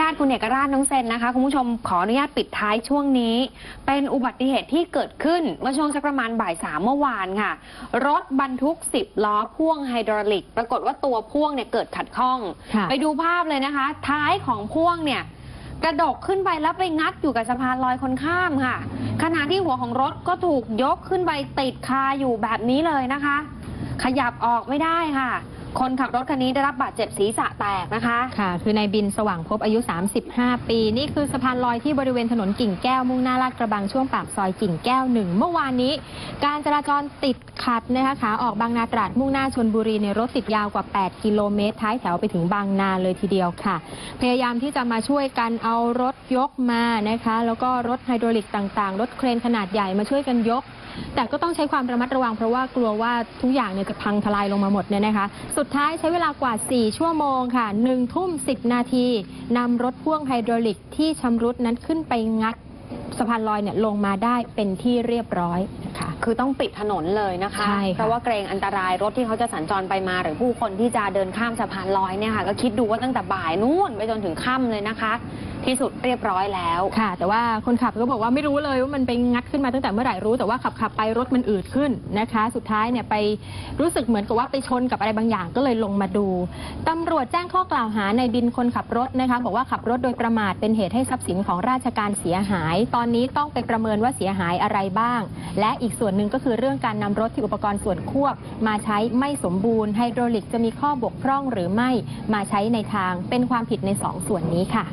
ญาตคุณเอกราชน้องเซนนะคะคุณผู้ชมขออนุญาตปิดท้ายช่วงนี้ เป็นอุบัติเหตุที่เกิดขึ้นเมื่อช่วงสักประมาณบ่ายสามเมื่อวานค่ะ รถบรรทุก 10 ล้อพ่วงไฮดรอลิก ปรากฏว่าตัวพ่วงเนี่ยเกิดขัดข้องค่ะไปดูภาพเลยนะคะ ท้ายของพ่วงเนี่ยกระดกขึ้นไปแล้วไปงัดอยู่กับสะพานลอยคนข้ามค่ะ ขณะที่หัวของรถก็ถูกยกขึ้นไปติดคาอยู่แบบนี้เลยนะคะ ขยับออกไม่ได้ค่ะ คนขับรถคันนี้ได้รับบาดเจ็บศีรษะแตกนะคะ ค่ะ คือนายบินสว่างพบอายุ 35 ปี นี่คือสะพานลอยที่บริเวณถนนกิ่งแก้วมุ่งหน้าลาดกระบังช่วงปากซอยกิ่งแก้วหนึ่งเมื่อวานนี้ การจราจรติดขัดนะคะขาออกบางนาตราดมุ่งหน้าชนบุรีในรถติดยาวกว่า 8 กิโลเมตร ท้ายแถวไปถึงบางนาเลยทีเดียวค่ะ พยายามที่จะมาช่วยกันเอารถยกมานะคะ แล้วก็รถไฮดรอลิกต่างๆ รถเครนขนาดใหญ่มาช่วยกันยก แต่ก็ต้องใช้ความระมัดระวังเพราะว่ากลัวว่าทุกอย่างเนี่ยจะพังทลายลงมาหมดเนี่ยนะคะ สุดท้ายใช้เวลากว่า 4 ชั่วโมงค่ะ1ทุ่ม 10 นาทีนำรถพ่วงไฮดรอลิกที่ชำรุดนั้นขึ้นไปงัดสะพานลอยเนี่ยลงมาได้เป็นที่เรียบร้อยค่ะคือต้องปิดถนนเลยนะคะใช่ค่ะเพราะว่าเกรงอันตรายรถที่เขาจะสัญจรไปมา หรือผู้คนที่จะเดินข้ามสะพานลอยเนี่ยค่ะ ก็คิดดูว่าตั้งแต่บ่ายนู่นไปจนถึงค่ำเลยนะคะ ที่สุดเรียบร้อยแล้ว ค่ะ แต่ว่าคนขับก็บอกว่าไม่รู้เลยว่ามันไปงัดขึ้นมาตั้งแต่เมื่อไหร่รู้ แต่ว่าขับขับไปรถมันอืดขึ้นนะคะ สุดท้ายเนี่ยไปรู้สึกเหมือนกับว่าไปชนกับอะไรบางอย่างก็เลยลงมาดูตำรวจแจ้งข้อกล่าวหาในบินคนขับรถนะคะบอกว่าขับรถโดยประมาทเป็นเหตุให้ทรัพย์สินของราชการเสียหาย ตอนนี้ต้องไปประเมินว่าเสียหายอะไรบ้าง และอีกส่วนหนึ่งก็คือเรื่องการนำรถที่อุปกรณ์ส่วนควบ มาใช้ไม่สมบูรณ์ไฮดรอลิกจะมีข้อบกพร่องหรือไม่มาใช้ในทางเป็นความผิดในสองส่วนนี้ค่ะ